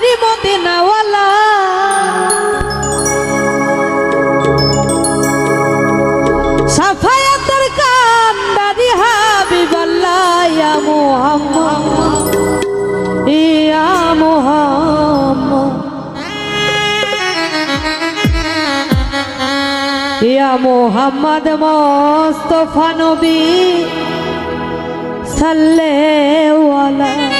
কান্দারি মদিনাওয়ালা সাফায়াতের কান্দারি হাবিবাল্লাহ, ইয়া মুহাম্মদ ইয়া মুহাম্মদ। ইয়া মুহাম্মদ মোস্তফা নবী সাল্লাল্লাহু আলাইহি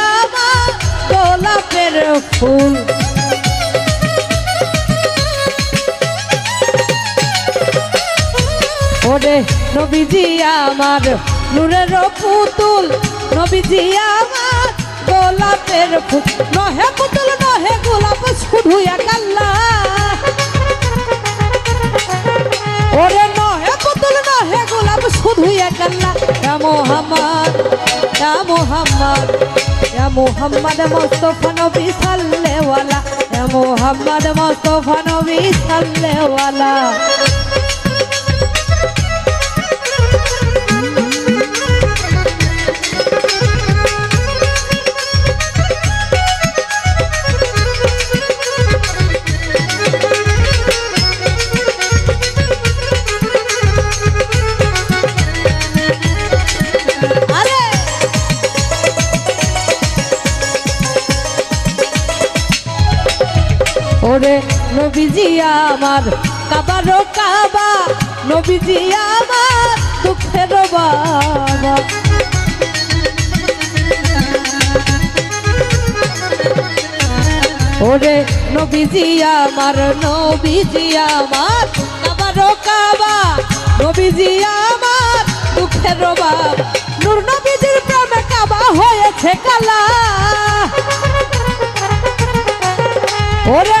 ফুল ওরে নবীজি আমার নূরের পুতুল, নবীজি আমার গোলাপের ফুল। নহে পুতুল, নহে গোলাপ, শুধু একাল্লা ওরে নহে পুতুল, নহে গোলাপ, শুধু একাল্লা মোহাম্মদ মোহাম্মদ। মোহাম্মদ মুস্তাফা নবী সাল্লেওয়ালা ইয়া মোহাম্মদ মুস্তাফা নবী সাল্লেওয়ালা ওরে নবীজি আমার, কাবারো কাবা, নবীজি আমার দুঃখের বাবা। ওরে নবীজি আমার নবীজি আমার, কাবারো কাবা, নবীজি আমার দুঃখের বাবা। নূর নবীজির প্রেমে কাবা হয়েছে কালা। ওরে